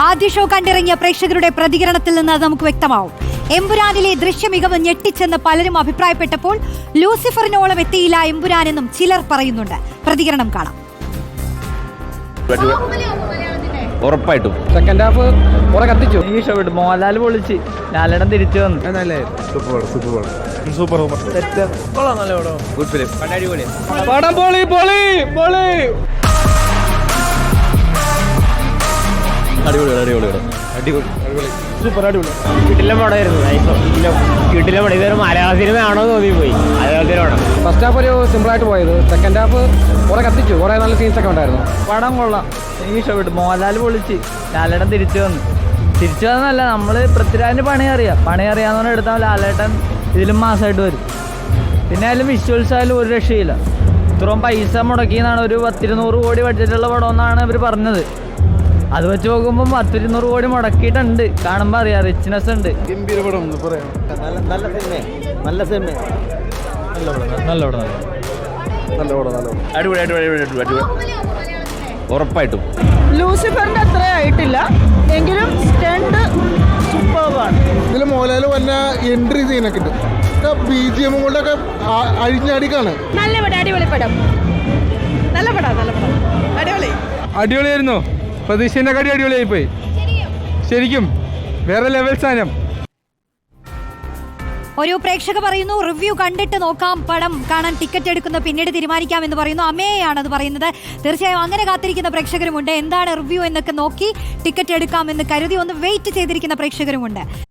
ആദ്യ ഷോ കണ്ടിറങ്ങിയ പ്രേക്ഷകരുടെ പ്രതികരണത്തിൽ നിന്ന് അത് നമുക്ക് വ്യക്തമാവും. എമ്പുരാനിലെ ദൃശ്യമികവ് ഞെട്ടിച്ചെന്ന് പലരും അഭിപ്രായപ്പെട്ടപ്പോൾ ലൂസിഫറിനോളം എത്തിയില്ല എമ്പുരാനെന്നും ചിലർ പറയുന്നുണ്ട്. പ്രതികരണം കാണാം. ഉറപ്പായിട്ടും. സെക്കൻഡ് ഹാഫ് കുറെ കത്തിച്ചു. ഇഷ്ടപ്പെട്ടു മോഹൻലാൽ പൊളിച്ച് ലാലേട്ടൻ തിരിച്ചു വന്നു. ഗുഡ് ഫിലിം അടിപൊളി. പടം പൊളി പൊളി പൊളി. അടിപൊളി അടിപൊളി അടിപൊളി വീട്ടിലെ പടമായിരുന്നു വീട്ടിലെ പടം ഇതൊരു മലയാള സിനിമ ആണോ തോന്നിപ്പോയി. അതേപോലത്തെ പടം ഫസ്റ്റ് ഹാഫ് ഒരു സിമ്പിൾ ആയിട്ട് പോയത്. സെക്കൻഡ് ഹാഫ് കുറെ കത്തിച്ചു. കുറെ നല്ല സീൻസ് ഒക്കെ ഉണ്ടായിരുന്നു. പടം കൊള്ളാം. എനിക്ക് ഇഷ്ടപ്പെട്ടു. മോഹൻലാൽ പൊളിച്ച്. ലാലേട്ടൻ തിരിച്ചു വന്നു. തിരിച്ചു വന്നല്ല നമ്മൾ പൃഥ്വിരാജിന്റെ പണി അറിയാം. പണി അറിയാവുന്ന എടുത്താൽ ലാലേട്ടൻ ഇതിലും മാസമായിട്ട് വരും. പിന്നെ അതിലും വിഷ്വൽസ് ആയാലും ഒരു രക്ഷയില്ല. ഇത്രയും പൈസ മുടക്കിയെന്നാണ് ഒരു പത്തിരുന്നൂറ് കോടി ബഡ്ജറ്റുള്ള പടം എന്നാണ് ഇവർ പറഞ്ഞത്. അത് വെച്ച് നോക്കുമ്പോൾ പത്തിരുന്നൂറ് കോടി മുടക്കിയിട്ടുണ്ട്. കാണുമ്പോൾ അറിയാം റിച്ച്നെസ് ഉണ്ട്. അടിപൊളി അടിപൊളി അടിപൊളി അടിപൊളി ഉറപ്പായിട്ടും. ലൂസിഫറിന്റെ അത്ര ആയിട്ടില്ല. എങ്കിലും സ്റ്റണ്ട് സൂപ്പർബാണ് ഇതിൽ മോഹൻലാൽ വന്ന എൻട്രി സീനൊക്കെ ഉണ്ട്. ബി ജി എം കൊണ്ടൊക്കെ അഴിഞ്ഞടിക്കാണ്. നല്ല പടം അടിപൊളി പടം. നല്ല പടം നല്ല പടം. അടിപൊളി. അടിപൊളിയായിരുന്നു. പ്രതീക്ഷേന്റെ കടി അടിപൊളിയായി പോയി ശരിക്കും വേറെ ലെവൽ സാധനം. ഒരു പ്രേക്ഷക പറയുന്നു റിവ്യൂ കണ്ടിട്ട് നോക്കാം പടം കാണാൻ ടിക്കറ്റ് എടുക്കുന്ന പിന്നീട് തീരുമാനിക്കാം എന്ന് പറയുന്നു. അമ്മയാണ് അത് പറയുന്നത്. തീർച്ചയായും അങ്ങനെ കാത്തിരിക്കുന്ന പ്രേക്ഷകരുമുണ്ട്. എന്താണ് റിവ്യൂ എന്നൊക്കെ നോക്കി ടിക്കറ്റ് എടുക്കാം എന്ന് കരുതി ഒന്ന് വെയിറ്റ് ചെയ്തിരിക്കുന്ന പ്രേക്ഷകരുമുണ്ട്.